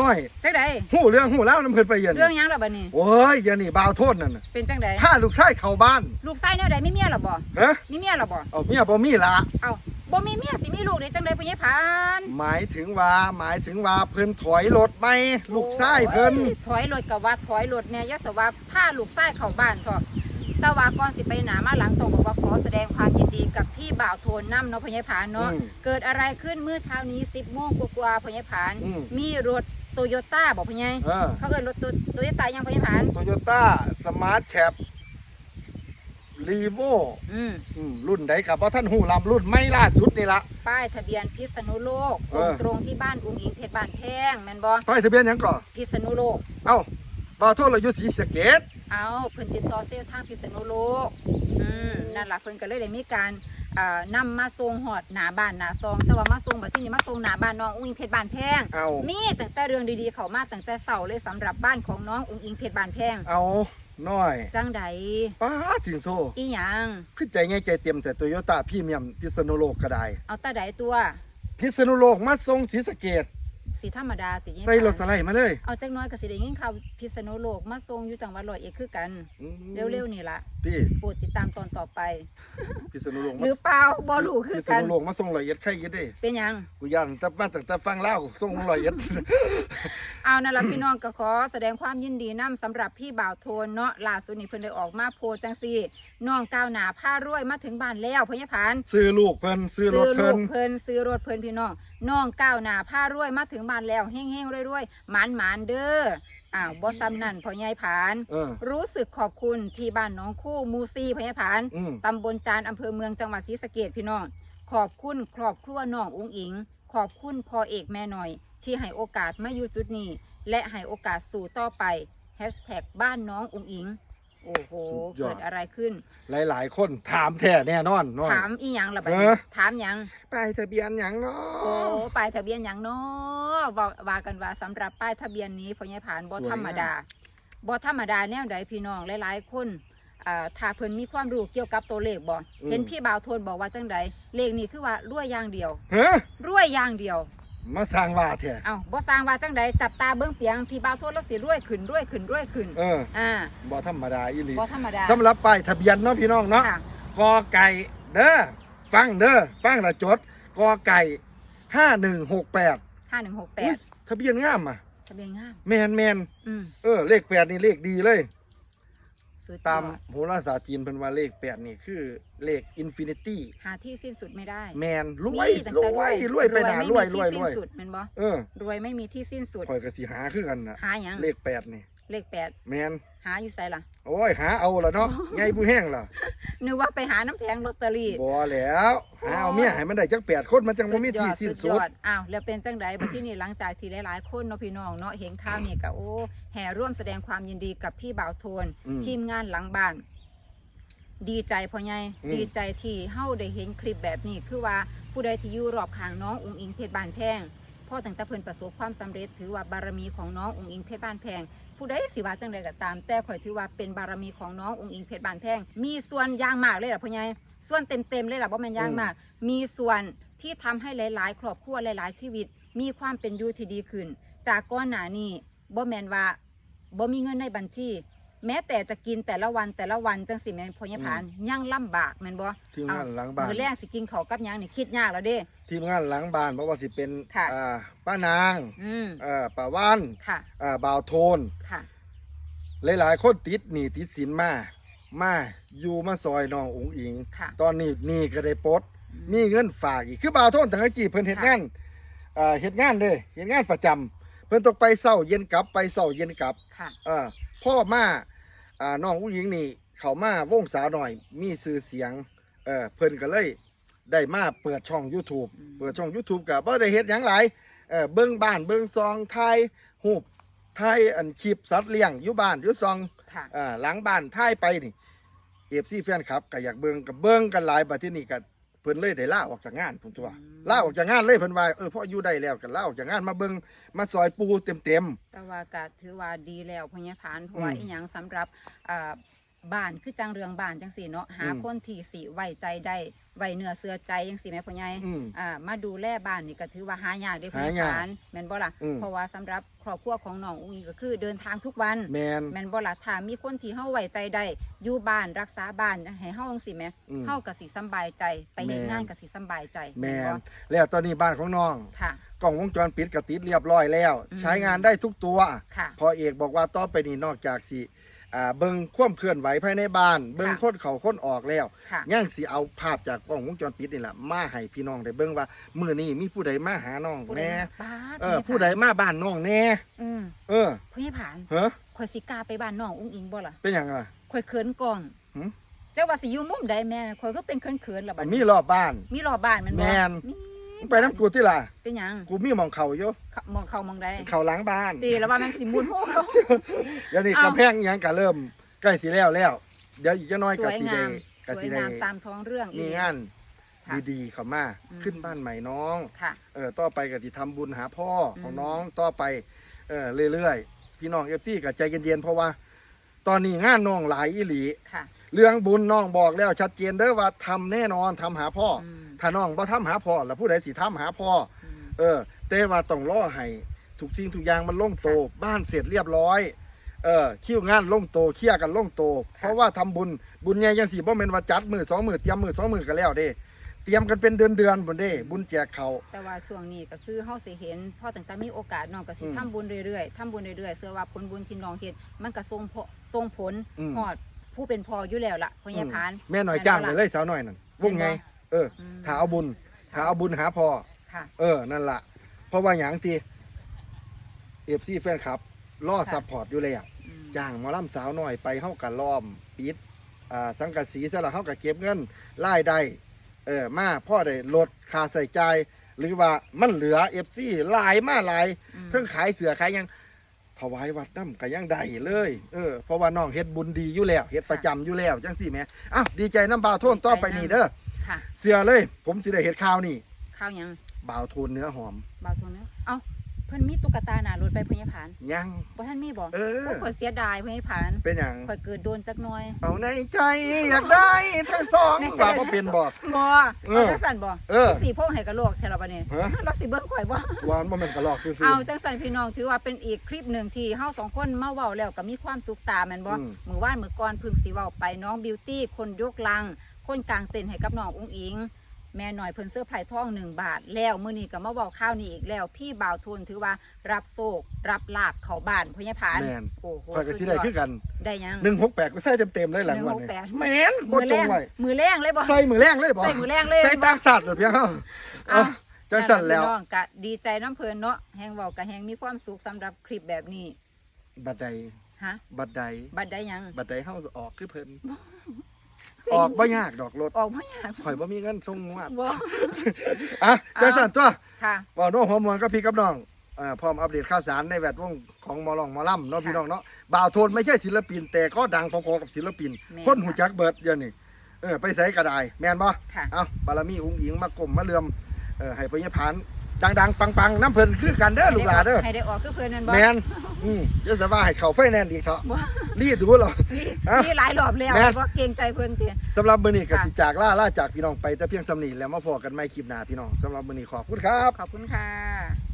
น้อยจังไดหู้เรื่องหู้แล้วน้ำเพิ่นไปเย็นเรื่องหยังล่ะบัดนี้โอ้ยอย่านี่บ่าวโทษนั่นน่ะเป็นจังไดถ้าลูกชายเข้าบ้าน ลูกชายแนวใดมีเมียหรอบ่ฮะมีเมียหรอบ่เอาเมียบ่มีละเอ้าบ่มีเมียสิมีลูกได้จังไดพ่อใหญ่ผานหมายถึงว่าหมายถึงว่าเพิ่นถอยรถไหมลูกชายเพิ่นโอ้ยถอยรถก็ว่าถอยรถเนี่ยยะสว่าพาลูกชายเข้าบ้านเถอะแต่ว่าก่อนสิไปหนามาหลังต้องบอกว่าขอแสดงความยินดีกับพี่บ่าวโทนน้ำเนาะพ่อใหญ่ผานเนาะอืมเกิดอะไรขึ้นเมื่อเช้านี้10โมงกว่าๆพ่อใหญ่ผานอืมมีรถ โตโยต้าบอกพ่อใหญ่เออเขาเอิ้นรถโตโยต้ายังพ่อใหญ่ผานโตโยต้าสมาร์ทแคปรีโวอืมรุ่นใดกับว่าท่านหูลำรุ่นไม่ล่าสุดนี่ละป้ายทะเบียนพิษณุโลกส่งเออตรงที่บ้านอุ้งอิงเพชรบ้านแพงแม่นบ่ป้ายทะเบียนหยังก่อนพิษณุโลก เอ้าบ่าวโทษเราอยู่ศรีสะเกดเอาเพิ่นติดต่อเซลล์ทางพิษณุโลก อืมนั่นล่ะเพิ่นก็เลยได้มีการเอ่อนำมาส่งหอดหน้าบ้านหน้าซอง แต่ว่ามาส่งบัดที่นี่มาส่งหน้าบ้านน้องอุ้งอิงเพชรบ้านแพงเอามีตั้งแต่เรื่องดีๆเข้ามาตั้งแต่เสาเลยสำหรับบ้านของน้องอุ้งอิงเพชรบ้านแพงเอาน้อยจังใดป้าถึงโทษอีหยังขึ้นใจง่ายใจเต็มแต่โตโยต้าพรีเมียมพิษณุโลกก็ได้ เอาแตาใดตัว พิษณุโลกมาส่งศรีสะเกดสีธรรมดาติยังใส่รถสไลด์มาเลย เอาจักหน้อยก็สิได้ยินข่าวพิษณุโลกมาส่งอยู่จังหวัดร้อยเอ็ดคือกันอืมเร็วๆนี่ล่ะที่โปรดติดตามตอนต่อ ไป พิษณุโลกหมารือเปล่าบ่รู้คืพิอษกัน ณุโลกมาส่งร้อยเอ็ดใครยิดได้เป็นหยัง กูยันแต่มาตั้งแต่ฟังเล่าวส่งร้อยเอ็ด เอานั่นละพี่น้องก็ขอแสดงความยินดีนํสำหรับพี่บ่าวโทนเนาะล่าสุดนี่เพิ่นได้ออกมาโพสต์จังซี่น้องก้าวหน้าผ้ารวยมาถึงบ้านแล้วพญพานซื้อลูกเพิ่นซื้อรซื้ถอลูเพิ่นกเพิ่นซื้อรถเพิ่นพี่น้องน้องก้าวหน้าผ้ารวยมาถึงบ้านแล้วเฮงๆรวยๆหมานๆเด้อ อ้าวบ่ซ้ำนั่นพ่อใหญ่ผาน เออ รู้สึกขอบคุณที่บ้านน้องคู่หมูซีพญผานอืม ตำบลจานอำเภอเมืองจังหวัดศรีสะเกดพี่น้อง ขอบคุณครอบครัวน้องอุ้งอิง ขอบคุณพ่อเอกแม่หน่อย ที่ให้โอกาสมาอยู่จุดนี้ และให้โอกาสสู่ต่อไปแฮชแท็กบ้านน้องอุ้งอิง โอ้โหสุดยอด เกิดอะไรขึ้น หลายๆ คนถามแท้แน่นอนน้อย ถามอีหยังล่ะบัดเอนี้อถามหยัง ป้ายทะเบียนหยังเนาโอ้ะ ป้ายทะเบียนหยังเนาะว่าว่ากันว่าสำหรับป้ายทะเบียนนี้พ่อใหญ่ผานบ่สวยงาม ธรรมดาบ่ธรรมดาแนวใดพี่น้องหลายๆคนอ่าถ้าเพิ่นมีความรู้เกี่ยวกับตัวเลขบ่เห็นพี่บ่าวโทนบอกว่าจังใดเลขนี้คือว่ารวยอย่างเดียว เฮ้ยรวยอย่างเดียว มาสร้างว่าแท้เอ้าบ่สร้างว่าจังใดจับตาเบิ่งเปียงพี่บ่าวโทนแล้วสิรวยขึ้นรวยขึ้นรวยขึ้นเออ อ่าบ่ธรรมดาอีหลีบ่ธรรมดาสำหรับป้ายทะเบียนเนาะพี่น้องเนาะค่ะกอไก่เด้อฟังเด้อฟังและจดกอไก่ห้าหนึ่งหกแปด5168ทะเบียนงามอะ ทะเบียนงาม แมนแมนอืม เออ เลขแปดนี่เลขดีเลย สุดยตาอมดโหราศาสตร์จีนเพิ่นว่าเลขแปดนี่คือเลขอินฟินิตี้หาที่สิ้นสุดไม่ได้แมนรวยมีตั้งรแต่วยรวยไปหนาไม่รวยมีรวยที่รวยสิ้นสุดแม่นบ่เออรวยไม่มีที่สิ้นสุด ข่อยก็สิหาคือกันน่ะหาหยัง เลขแปดนี่ เลขแปดแมนหาอยู่ไสล่ะ โอ้ยหาเอาละเนาะไงผู้แห้งล่ะนึกว่าไปหาน้ำแพงลอตเตอรี่บ่แล้วหาเอาเมียให้มันได้จักแปดคนมันจังบ่มีที่สิ้นสุสุดดยอดอ้าว แล้วเป็นจังไดบัดที่นี่หลังจากที่หลายๆคนเนาะพี่น้องเนาะเห็นข่าวนี่ก็โอ้แห่ร่วมแสดงความยินดีกับพี่บ่าวโทน อืมทีมงานหลังบ้าน ดีใจพ่อใหญ่อืม ดีใจที่เฮาได้เห็นคลิปแบบนี้ คือว่าผู้ใดที่อยู่รอบข้างน้องอุงอิงเพชรบ้านแพง พ่อตั้งแต่เพิ่นประสบความสำเร็จถือว่าบารมีของน้องอุงอิงเพชรบ้านแพง ผู้ใดสิว่าจังใดก็ตาม แต่ข่อยถือว่าเป็นบารมีของน้องอุงอิงเพชรบ้านแพง มีส่วนย่างมากเลยล่ะพ่อใหญ่ส่วนเต็มๆเลยล่ะบ่แม่นย่างมาก มีส่วนที่ทำให้หลาย ๆ ครอบครัวหลาย ๆ ชีวิต มีความเป็นอยู่ที่ดีขึ้น จากก่อนหนานี้บ่แม่นว่าบ่มีเงินในบัญชี แม้แต่จะกินแต่ละวันแต่ละวันจังสิแม่นพ่อใหญ่ผานยังลำบากแม่นบ่ทีมงานหลังบ้าน มื้อแรกสิกินข้าวกับหยังนี่คิดยากแล้วเด้ ทีมงานหลังบ้านบ่ว่าสิเป็นค่ะ อ่าป้านางอืมเอ่อป้าว่านค่ะอ่าบ่าวโทน ค่ะ หลายๆคนติดหนี้ติดสินมา มาอยู่มาซอยน้องอุ๋งอิง ค่ะตอนนี้หนี่ก็ได้ปลดมีเงินฝากอีกคือบ่าวโทนตั้งแต่กี้เพิ่นเฮ็ดงานอ่าเฮ็ดงานเด้เฮ็ดงานประจำเพิ่นต้องไปเช้าเย็นกลับไปเช้าเย็นกลับ ค่ะ เอ่าพ่อมา อ่าน้องอุ๋งอิงนี่ เขามาวงสาวหน่อย มีชื่อเสียง เออเพิ่นก็เลย ได้มาเปิดช่อง YouTube อืมเปิดช่อง YouTube ก็บ่ได้เฮ็ดหยังหลายเออเบิ่งบ้านเบิ่งซองไทยรูปไทยอันคลิปสัตว์เลี้ยงอยู่บ้านอยู่ซองค่ะอ่าหลังบ้านถ่ายไปนี่เอฟซีแฟนครับก็อยากเบิ่งก็เบิ่งกันหลายบัดที่นี่ก็ เพิ่นเลยได้ลาออกจากงานพุ่นตัวลาออกจากงานเลยเพิ่นว่าเออพออยู่ได้แล้วก็ลาออกจากงานมาเบิ่งมาซอยปูเต็มแต่ว่าก็ถือว่าดีแล้วพญาพานเพราะว่าอืมอีหยังสำหรับอ่าบ้านคือจังเรืองบ้านจังสี่เนาะหาอืมคนที่สิไว้ใจได้ ไว้เนื้อเสือใจจังซี่แม่พ่อใหญ่อืม อ่ามาดูแลบ้านนี่ก็ถือว่าหายากเด้อหายากนแม่นบ่ล่ะอืม เพราะว่าสำหรับครอบครัวของน้องอุ้งอิงก็คือเดินทางทุกวัน แมน แม่นบ่ล่ะถ้ามีคนที่เฮาไว้ใจได้อยู่บ้านรักษาบ้านให้เฮาจังซี่แหมอืมเฮาก็สิสำบายใจไปเฮ็ดแม่น งานก็สิสำบายใจแมบ่นแล้วตอนนี้บ้านของน้องค่ะ กล้องวงจรปิดกระติดเรียบร้อยแล้ว อืม ใช้งานได้ทุกตัว ค่ะ พอเอกบอกว่าต่อไปนี้นอกจากสิ อ่าเบิ่งความเคลื่อนไหวภายในบ้าน เบิ่งคนเข้าคนออกแล้วค่ะ ย่างสิเอาภาพจากกล้องวงจรปิดนี่แหละมาให้พี่น้องได้เบิ่งว่ามื้อนี้มีผู้ใดมาหาน้องผู้ใดแน่มาบ้านเออผู้ใดมาบ้านน้องแน่อืมเออผู้ใหญ่ผานเฮ้อข่อยสิกล้าไปบ้านน้องอุ้งอิงบ่ล่ะเป็นหยังล่ะ ข่อยเขินกล้องหึเจ้าว่าสิอยู่มุมใดแม่ข่อยก็เป็นเขินๆล่ะบัดมีนี้รอบบ้าน มีรอบบ้านแมันบ่แม่น นี่ มึงไปน้ำกูที่ล่ะเป็นหยังกูมีหมองเขาอยู่เข้ามองเข้ามองใดเขาหล้างบ้านตีแล้วว่ามันสิมุนโฮเขา เดี๋ยวนี้เอ้ากำแพงอิหยังก็เริ่มใกล้สิแล้วแล้ว เดี๋ยวอีกจะน้อยสก็วยสิงาได้มก็สวสิยได้งามตามท้องเรื่องมีอีก งานค่ะ ดีๆเข้ามาอืมขึ้นบ้านใหม่น้อง ค่ะ เออต่อไปก็สิทำบุญหาพ่ออม ของน้องต่อไปเออเรื่อยๆ พี่น้องเอฟซีก็ใจเย็นๆเพราะว่า ตอนนี้งานน้องหลายอีหลี ค่ะ เรื่องบุญน้องบอกแล้วชัดเจนเด้อว่าทำแน่นอนทำหาพ่อออืม ถ้าน้องบ่ทำหาพ่อแล้วผู้ใดสิทำหาพ่ออืมเออ แต่ว่าต้องรอให้ทุกสิ่งทุกอย่างมันลงโตวบ้านเสร็จเรียบร้อย เออคิวงานลงโตวเคลียร์กันลงโตวเพราะว่าทำบุญบุญใหญ่ยังสิบ่แม่นว่าจัดมือสองมือเตรียมมือสองมือกันแล้วเด้เตรียมกันเป็นเดือนเดือนๆพุ่นเด้บุญแจกเขาวแต่ว่าช่วงนี้ก็คือเฮาสิเห็นพอตั้งแต่มีโอกาสน้องก็สิอืมทำบุญเรื่อยๆทำบุญเรื่อยๆเชื่อว่าผลบุญที่น้องเฮ็ดมันก็ส่งผลส่งผลอืมฮอดผู้เป็นพ่ออยู่แล้วล่ะพ่อใหญ่พาน แม่หน่อยจ้างไปเลยสาวหน่อยนั่นวงไง เอออืมถ้าเอาบุญถ้าเอาบุญหาพ่อค่ะ เออ นั่นล่ะเพราะว่าหยังที่เอฟซีแฟนคลับล่อค่ะ ซัพพอร์ตอยู่แล้วอืมจ้างหมอลำสาวหน่อยไปเฮากับล้อมปิดอ่าสังกะสีซะละเฮากับเก็บเงินรายได้เออมาพ่อได้ลดค่าใส่ใจายหรือว่ามันเหลือเอฟซีหลายมาหลายอืม เทั้งขายเสือขายหยังถวายวัดน้ำก็ยังได้เลย เออเพราะว่าน้องเฮ็ดบุญดีอยู่แล้วเฮ็ดประจำอยู่แล้วจังสี่แหม่อ้าวดีใจน้ำบาวโทนต่อไปนี่เด้อ ค่ะเสือเลย ผมสิได้เฮ็ดข้าวนี่ข้าวหยังบ่าวโทนเนื้อหอมเบาโทนเนาะเอ้าเพิ่นมีตุ๊กตาหน้ารถไปพ่อใหญ่พานยังบ่ทันมีบ่เออโอ้ข่อยเสียดายพ่อใหญ่พานเป็นหยังข่อยเกิดโดนจักหน่อย เอาในใจอยากได้ทั้งสองในใจว่าบ่เป็นบ่บ่เอเอาอจังสั่นบ่เออสีพวกให้กระโหลกแท้ละบัดนี้ฮะเราสิเบิ่งข่อยบ่วานบ่แม่นกระลอกซื่อๆเอาจังสันพี่น้องถือว่าเป็นอีกคลิปหนึ่งที่เฮาสองคนมาเว้าแล้วก็มีความสุขตาแม่นบ่อืมมื้อวานมื้อก่อนเพึ่งสิเว้าไปน้องบิวตี้คนยกลัง คนกลางเต็นท์ให้กับน้องอุ้งอิง แม่หน่อยเพิ่นเสื้อไผ่ทองหนึ่งบาท แล้วมื้อนี้ก็มาเว้าข้าวนี้อีกแล้ว พี่บ่าวทุนถือว่ารับโศกรับลาบเข้าบ้านพ่อใหญ่ผานแม่น โอ้โหข่อยก็สิได้คือกันได้ยัง168ก็ใส่เต็มๆเลยหลังวันนี้168 แม่นบ่มือจแรงงไว้มือแรงเลยบ่ ใส่มือแรงเลยบ่ใส่มือแรงเลย ใส่ตากสัตว์เหรอเพียงเฮาเอาเอาจังสั่นแล้ว พี่น้องก็ดีใจน้ำเพลินเนาะแฮงเว้าก็แฮงมีความสุขสำหรับคลิปแบบนี้บัดใดฮะบัดใดบัดได้ยัง บัดใดเฮาออกคือเพิ่น จริงออกบ่ยากดอกรถออกบ่อยากข่อยบ่มีเงินส่งงวดบ่อะจังสั่นตัวค่ะ บ่โน้ฮอร์โมนกับพี่กับน้องอ่าพร้อมอัปเดตข่าวสารในแวดวงของหมอลองหมอลำเนาะพี่น้องเนาะบ่าวโทนไม่ใช่ศิลปิน แต่ก็ดังพอๆกับศิลปิน แม่นคนหูจักเบิดเดี๋ยวนี้เออไปใส่ก็ได้แม่นบ่ค่ะ เอ้าบารมีอุ้งอิงมากลมมาเลื่อมเออให้พญพาน ดังๆ ปังๆน้ำเพิ่นคือกันเด้อลูกหลานเด้อให้ได้ออกคือเพิ่นนั่นบ่แมนอืมเดี๋ยวสบายให้เขาไฟแนนซ์อีกเถอะบ่รีดดูเหรอนี่อะนี่หลายรอบแล้วแม่นบ่เกรงใจเพิ่นติสำหรับมื้อนี้ก็ค่ะสิจากล่าล่าจากพี่น้องไปแต่เพียงสำนีแล้วมาพอกันใหม่คลิปหน้าพี่น้องสำหรับมื้อนี้ขอบคุณครับ ขอบคุณค่ะ